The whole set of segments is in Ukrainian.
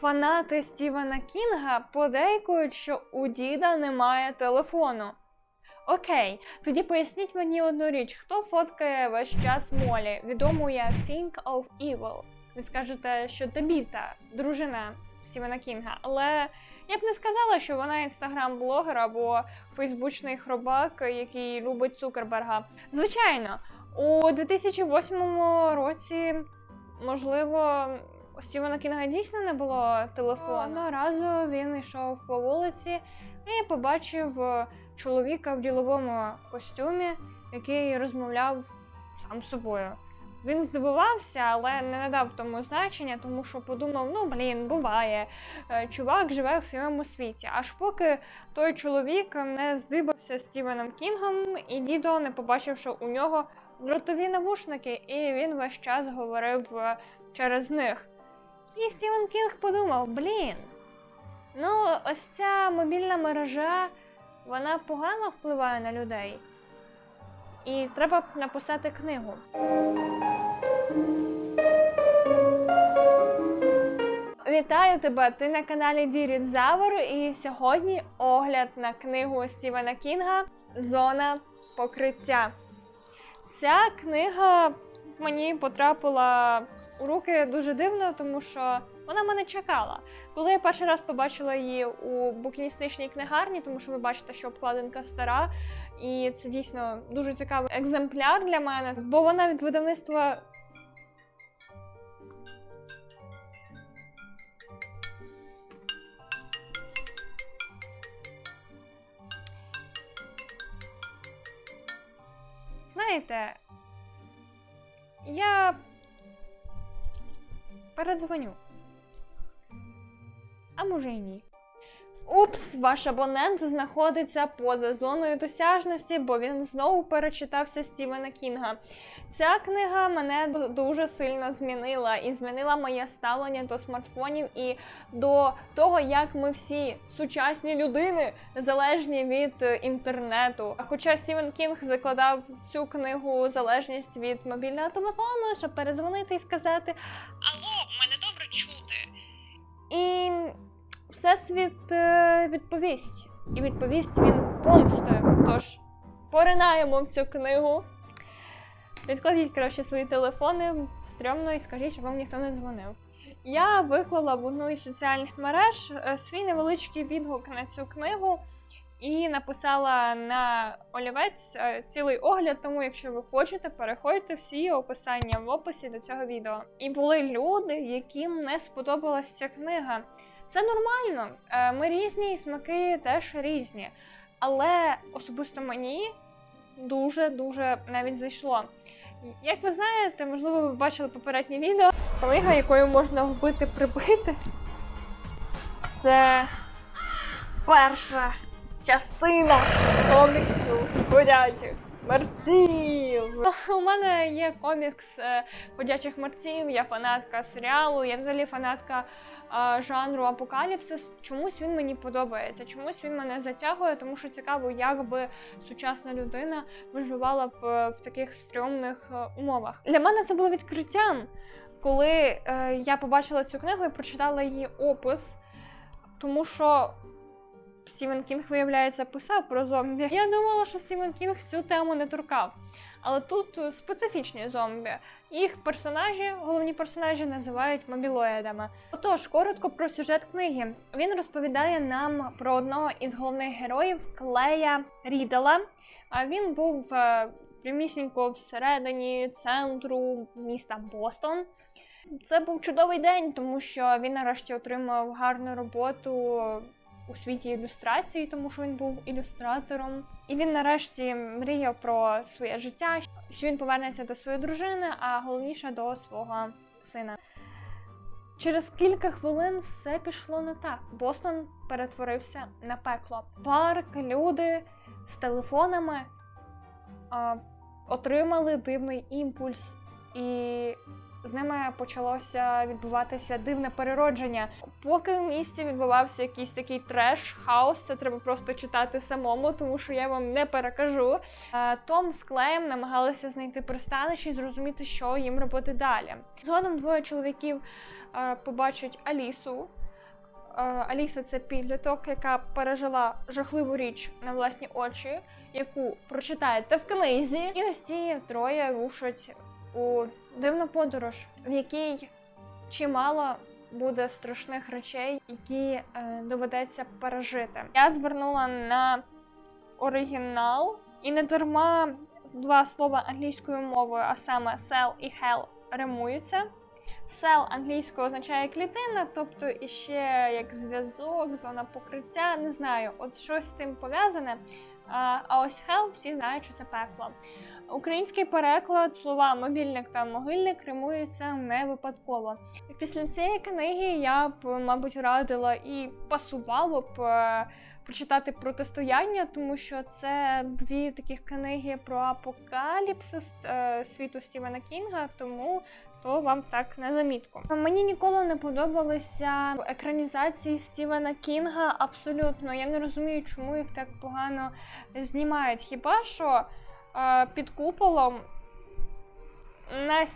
Фанати Стівена Кінга подейкують, що у діда немає телефону. Окей, тоді поясніть мені одну річ: хто фоткає весь час Молі, відому як Think of Evil? Ви скажете, що Табіта, дружина Стівена Кінга, але я б не сказала, що вона інстаграм-блогер або фейсбучний хробак, який любить Цукерберга. Звичайно, у 2008 році, можливо, у Стівена Кінга дійсно не було телефону. Одного разу він йшов по вулиці і побачив е, чоловіка в діловому костюмі, який розмовляв сам з собою. Він здивувався, але не надав тому значення, тому що подумав: ну блін, буває. е, Чувак живе в своєму світі. Аж поки той чоловік не здибався Стівеном Кінгом, і дідо не побачив, що у нього дротові навушники, і він весь час говорив е, через них. І Стівен Кінг подумав: блін, ну ось ця мобільна мережа, вона погано впливає на людей. І треба написати книгу. Вітаю тебе! Ти на каналі Діріт Завор, і сьогодні огляд на книгу Стівена Кінга Зона покриття. Ця книга мені потрапила у руки дуже дивно, тому що вона мене чекала. Коли я перший раз побачила її у букіністичній книгарні, тому що ви бачите, що обкладинка стара, і це дійсно дуже цікавий екземпляр для мене, бо вона від видавництва. Знаєте, я передзвоню. А може й ні. Упс, ваш абонент знаходиться поза зоною досяжності, бо він знову перечитався Стівена Кінга. Ця книга мене дуже сильно змінила і змінила моє ставлення до смартфонів і до того, як ми всі сучасні людини залежні від е, інтернету. А Хоча Стівен Кінг закладав цю книгу залежність від мобільного телефону, щоб перезвонити і сказати: Алло. І Всесвіт е, відповість. І відповість він помстою. Тож поринаємо в цю книгу. Відкладіть краще свої телефони стрьомно і скажіть, щоб вам ніхто не дзвонив. Я виклала в одну із соціальних мереж е, свій невеличкий відгук на цю книгу і написала на олівець е, цілий огляд. Тому, якщо ви хочете, переходьте всі описання в описі до цього відео. І були люди, яким не сподобалась ця книга. Це нормально. Е, Ми різні, і смаки теж різні. Але особисто мені дуже дуже навіть зайшло. Як ви знаєте, можливо, ви бачили попереднє відео. Книга, якою можна вбити прибити. Це перша частина коміксу ходячих мерців. У мене є комікс е, ходячих мерців, я фанатка серіалу, я взагалі фанатка е, жанру апокаліпсис. Чомусь він мені подобається, чомусь він мене затягує, тому що цікаво, як би сучасна людина виживала б е, в таких стрьомних умовах. Для мене це було відкриттям, коли я побачила цю книгу і прочитала її опис, тому що. Стівен Кінг, виявляється, писав про зомбі. Я думала, що Стівен Кінг цю тему не торкав. Але тут е, специфічні зомбі. Їх персонажі, головні персонажі, називають мобілоїдами. Отож, коротко про сюжет книги. Він розповідає нам про одного із головних героїв Клея Рідела. А він був е, прямісінько всередині центру міста Бостон. Це був чудовий день, тому що він нарешті отримав гарну роботу у світі ілюстрації, тому що він був ілюстратором. І він нарешті мріяв про своє життя, що він повернеться до своєї дружини, а головніше до свого сина. Через кілька хвилин все пішло не так. Бостон перетворився на пекло. Парк, люди з телефонами а, отримали дивний імпульс, і з ними почалося відбуватися дивне переродження. Поки в місті відбувався якийсь такий треш, хаос, це треба просто читати самому, тому що я вам не перекажу. Е, Том з Клеєм намагалися знайти пристанище і зрозуміти, що їм робити далі. Згодом двоє чоловіків е, побачать Алісу. е, Аліса це підліток, яка пережила жахливу річ на власні очі, яку прочитаєте в книзі. І ось ці троє рушать у дивну подорож, в якій чимало буде страшних речей, які е, доведеться пережити. Я звернула на оригінал, і не дарма два слова англійською мовою, а саме sell і hell римуються. Cell англійською означає клітина, тобто іще як зв'язок, зона покриття, не знаю, от щось з тим пов'язане. А, ось hell всі знають, що це пекло. Український переклад слова мобільник та могильник римуються не випадково. Після цієї книги я б, мабуть, радила і пасувало б е, прочитати протистояння, тому що це дві таких книги про апокаліпсис е, світу Стівена Кінга, тому то вам так на замітку. Мені ніколи не подобалися екранізації Стівена Кінга. Абсолютно, я не розумію, чому їх так погано знімають. Хіба що е, під куполом на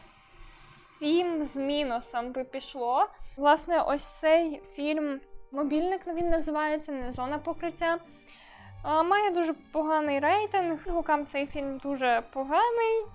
сім з мінусом би пішло. Власне, ось цей фільм Мобільник він називається не зона покриття. Е, Має дуже поганий рейтинг. Гукам цей фільм дуже поганий.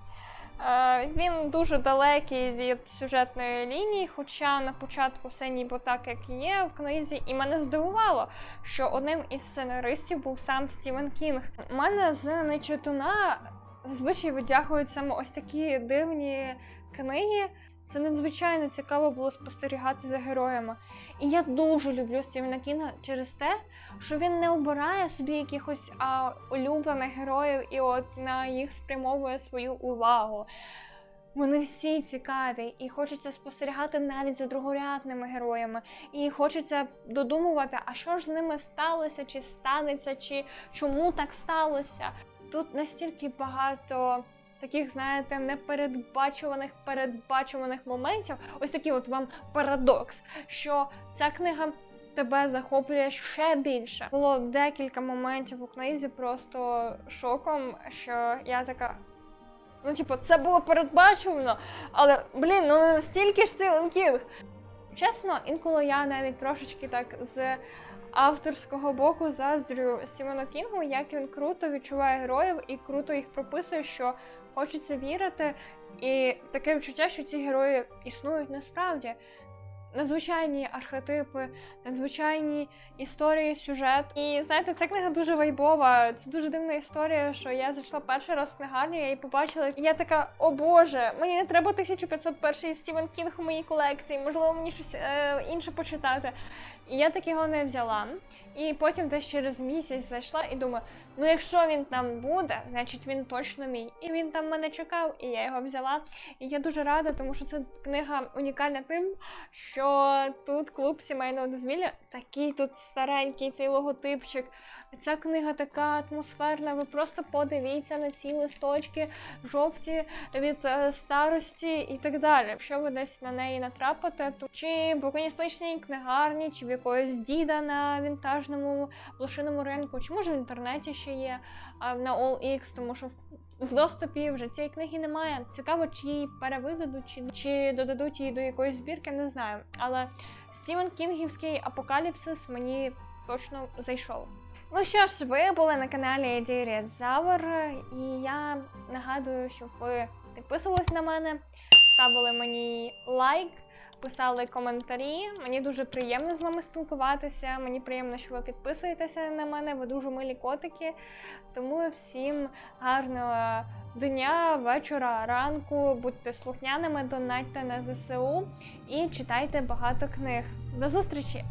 Е, Він дуже далекий від сюжетної лінії, хоча на початку все ніби так, як є в книзі, і мене здивувало, що одним із сценаристів був сам Стівен Кінг. У мене з нечитуна зазвичай витягують саме ось такі дивні книги. Це надзвичайно цікаво було спостерігати за героями. І я дуже люблю Стівена Кінга через те, що він не обирає собі якихось а, улюблених героїв і от на їх спрямовує свою увагу. Вони всі цікаві, і хочеться спостерігати навіть за другорядними героями. І хочеться додумувати, а що ж з ними сталося, чи станеться, чи чому так сталося. Тут настільки багато таких, знаєте, непередбачуваних передбачуваних моментів. Ось такий от вам парадокс, що ця книга тебе захоплює ще більше. Було декілька моментів у книзі просто шоком, що я така. Ну, типу, це було передбачувано, але блін, ну не настільки ж Стівен Кінг. Чесно, інколи я навіть трошечки так з авторського боку заздрю Стівену Кінгу, як він круто відчуває героїв і круто їх прописує, що хочеться вірити, і таке відчуття, що ці герої існують насправді. Надзвичайні архетипи, надзвичайні історії, сюжет. І знаєте, ця книга дуже вайбова. Це дуже дивна історія, що я зайшла перший раз в книгарню, я її побачила. І я така, о Боже, мені не треба 1501 Стівен Кінг у моїй колекції, можливо, мені щось е, інше почитати. І я так його не взяла. І потім десь через місяць зайшла і думаю, ну якщо він там буде, значить він точно мій. І він там мене чекав, і я його взяла. І я дуже рада, тому що ця книга унікальна тим, що тут клуб сімейного дозвілля, такий тут старенький цей логотипчик. Ця книга така атмосферна. Ви просто подивіться на ці листочки жовті від е, старості і так далі. Якщо ви десь на неї натрапите, то чи в букиністичній книгарні, чи в якогось діда на вінтажному блошиному ринку, чи може в інтернеті ще є на OLX, тому що в- доступі вже цієї книги немає. Цікаво, чи її перевидадуть, чи, чи додадуть її до якоїсь збірки, не знаю. Але Стівен Кінгівський апокаліпсис мені точно зайшов. Ну що ж, ви були на каналі Діріат Завер, і я нагадую, щоб ви підписувались на мене, ставили мені лайк, писали коментарі. Мені дуже приємно з вами спілкуватися. Мені приємно, що ви підписуєтеся на мене. Ви дуже милі котики. Тому всім гарного дня, вечора, ранку. Будьте слухняними, донатьте на ЗСУ і читайте багато книг. До зустрічі!